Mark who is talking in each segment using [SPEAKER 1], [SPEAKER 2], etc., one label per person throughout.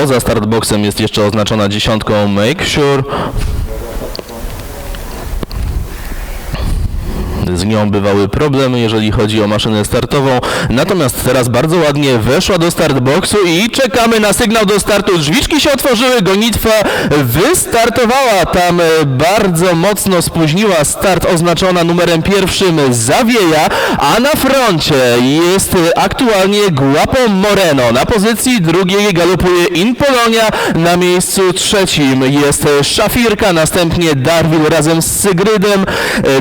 [SPEAKER 1] poza startboxem jest jeszcze oznaczona dziesiątką Make Sure. Z nią bywały problemy, jeżeli chodzi o maszynę startową. Natomiast teraz bardzo ładnie weszła do startboxu i czekamy na sygnał do startu. Drzwiczki się otworzyły, gonitwa wystartowała. Tam e, bardzo mocno spóźniła start oznaczona numerem pierwszym Zawieja, a na froncie jest e, aktualnie Guapo Moreno. Na pozycji drugiej galopuje In Polonia, na miejscu trzecim jest e, Szafirka, następnie Darwin razem z Sygrydem,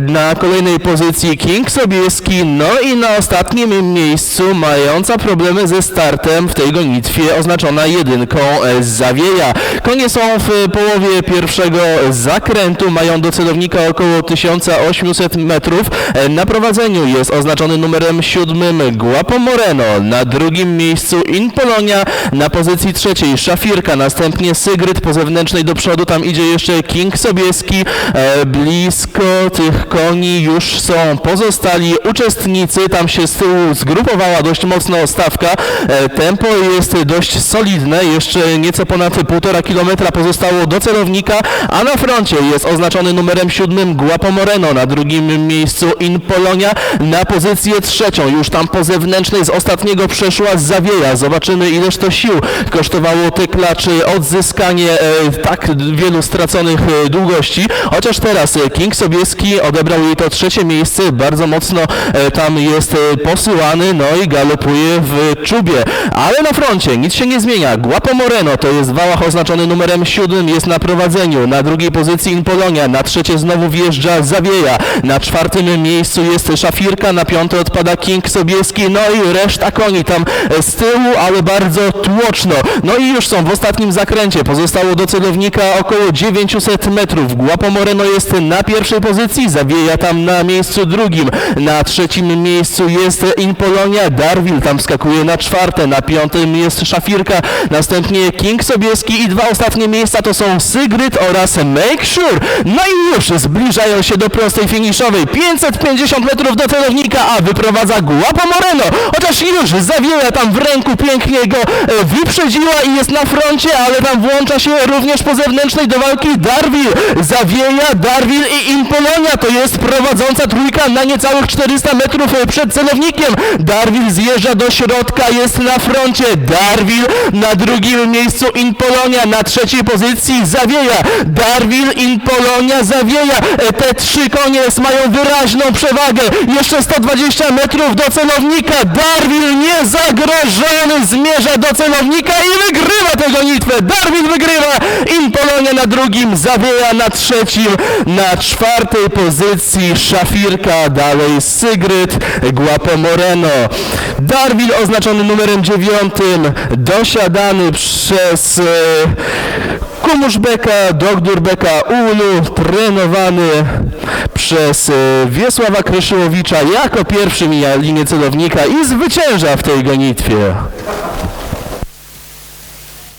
[SPEAKER 1] na kolejnej pozycji King Sobieski, no i na ostatnim miejscu mająca problemy ze startem w tej gonitwie oznaczona jedynką Zawieja. Konie są w połowie pierwszego zakrętu, mają do celownika około 1800 metrów. Na prowadzeniu jest oznaczony numerem siódmym Guapo Moreno, na drugim miejscu In Polonia, na pozycji trzeciej Szafirka, następnie Sygryd po zewnętrznej do przodu, tam idzie jeszcze King Sobieski, e, blisko tych koni już są pozostali uczestnicy, tam się z tyłu zgrupowała dość mocno stawka, e, tempo jest dość solidne, jeszcze nieco ponad półtora kilometra pozostało do celownika, a na froncie jest oznaczony numerem siódmym Guapo Moreno, na drugim miejscu In Polonia, na pozycję trzecią, już tam po zewnętrznej z ostatniego przeszła Zawieja, zobaczymy ileż to sił kosztowało te klaczy odzyskanie e, tak wielu straconych e, długości, chociaż teraz King Sobieski odebrał jej to trzecie miejsce, bardzo mocno e, tam jest e, posyłany, no i galopuje w czubie, ale na froncie nic się nie zmienia, Guapo Moreno to jest wałach oznaczony numerem siódmym, jest na prowadzeniu, na drugiej pozycji In Polonia, na trzecie znowu wjeżdża Zawieja, na czwartym miejscu jest Szafirka, na piąte odpada King Sobieski, no i reszta koni tam e, z tyłu, ale bardzo tłoczno. No i już są w ostatnim zakręcie, pozostało do celownika około 900 metrów. Guapo Moreno jest na pierwszej pozycji, Zawieja tam na miejscu drugim, na trzecim miejscu jest In Polonia, Darwil tam skakuje na czwarte, na piątym jest Szafirka, następnie King Sobieski i dwa ostatnie miejsca to są Sygryd oraz Make Sure. No i już zbliżają się do prostej finiszowej, 550 metrów do celownika, a wyprowadza Guapo Moreno, chociaż już Zawieja tam w ręku pięknie go e, wyprzedziła i jest na froncie, ale tam włącza się również po zewnętrznej do walki Darwil, Zawieja, Darwil i Impolonia, to jest prowadząca trójka na niecałych 400 metrów e, przed celownikiem, Darwil zjeżdża do środka, jest na froncie, Darwil na drugim miejscu Impolonia, na trzeciej pozycji Zawieja, Darwil, Impolonia, Zawieja, E, te trzy konie mają wyraźną przewagę, jeszcze 120 metrów do celownika, Darwil niezagrożony zmierza do celownika i wygrywa tę gonitwę, Darwin wygrywa, Impolonia na drugim, Zawieja na trzecim, na czwartej pozycji Szafirka, dalej Sygryd, Guapo Moreno, Darwin oznaczony numerem dziewiątym, dosiadany przez e, Kumuszbeka, Dogdurbeka, Ulu, trenowany przez e, Wiesława Kryszyłowicza jako pierwszy mija linię celownika i zwycięża w tej gonitwie.